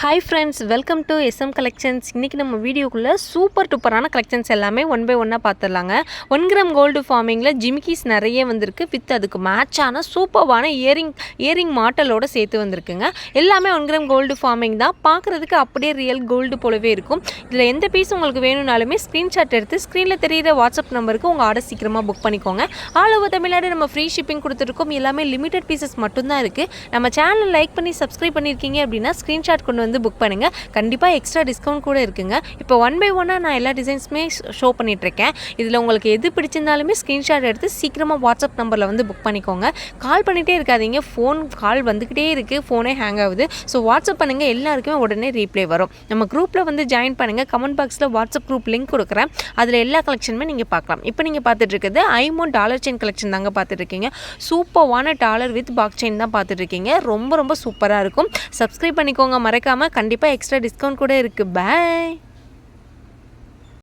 Hi friends welcome to SM collections இன்றைக்கி நம்ம வீடியோக்குள்ளே சூப்பர் டூப்பரான கலெக்ஷன்ஸ் எல்லாமே ஒன் பை ஒன்னாக பார்த்துடலாங்க ஒன் கிராம் கோல்டு ஃபார்மிங்கில் ஜிமிக்கிஸ் நிறைய வந்திருக்கு. வித் அதுக்கு மேட்சான சூப்பர்வான இயரிங் இயரிங் மாட்டலோடு சேர்த்து வந்திருக்குங்க. எல்லாமே ஒன் கிராம் கோல்டு ஃபார்மிங் தான். பார்க்குறதுக்கு அப்படியே ரியல் கோல்டு போலவே இருக்கும். இதில் எந்த பீஸ் உங்களுக்கு வேணும்னாலுமே ஸ்க்ரீன்ஷாட் எடுத்து ஸ்க்ரீனில் தெரியிற வாட்ஸ்அப் நம்பருக்கு உங்கள் ஆர்டர் சீக்கிரமாக புக் பண்ணிக்கோங்க. ஆல் ஓவர் தமிழ்நாடு நம்ம ஃப்ரீ ஷிப்பிங் கொடுத்துருக்கோம் எல்லாமே லிமிடெட் பீசஸ் மட்டும்தான் இருக்குது நம்ம சேனல் லைக் பண்ணி சப்ஸ்கிரைப் பண்ணியிருக்கீங்க அப்படின்னா ஸ்க்ரீன்ஷாட் கொண்டு வந்து வந்து புக் பண்ணுங்கள் கண்டிப்பாக எக்ஸ்ட்ரா டிஸ்கவுண்ட் கூட இருக்குங்க. இப்போ ஒன் பை ஒன்னாக நான் எல்லா டிசைன்ஸுமே ஷோ பண்ணிகிட்ருக்கேன் இதில் உங்களுக்கு எது பிடிச்சிருந்தாலுமே ஸ்க்ரீன்ஷாட் எடுத்து சீக்கிரமாக வாட்ஸ்அப் நம்பரில் வந்து புக் பண்ணிக்கோங்க. கால் பண்ணிகிட்டே இருக்காதீங்க. ஃபோன் கால் வந்துக்கிட்டே இருக்குது ஃபோனே ஹேங் ஆகுது. ஸோ வாட்ஸ்அப் பண்ணுங்கள் எல்லாருக்குமே உடனே ரீப்ளே வரும். நம்ம குரூப்பில் வந்து ஜாயின் பண்ணுங்கள் கமெண்ட் பாக்ஸில் வாட்ஸ்அப் குரூப் லிங்க் கொடுக்குறேன். அதில் எல்லா கலெக்ஷனுமே நீங்கள் பார்க்கலாம். இப்போ நீங்கள் பார்த்துட்டு ஐமோன் டாலர் செயின் கலெக்ஷன் தாங்க பார்த்துட்டு இருக்கீங்க சூப்பர்வான டாலர் வித் பாக் செயின் தான் பார்த்துட்டு இருக்கீங்க ரொம்ப ரொம்ப சூப்பராக இருக்கும். சப்ஸ்கிரைப் பண்ணிக்கோங்க. மறக்காமல் கண்டிப்பாக எக்ஸ்ட்ரா டிஸ்கவுண்ட் கூட இருக்குது பை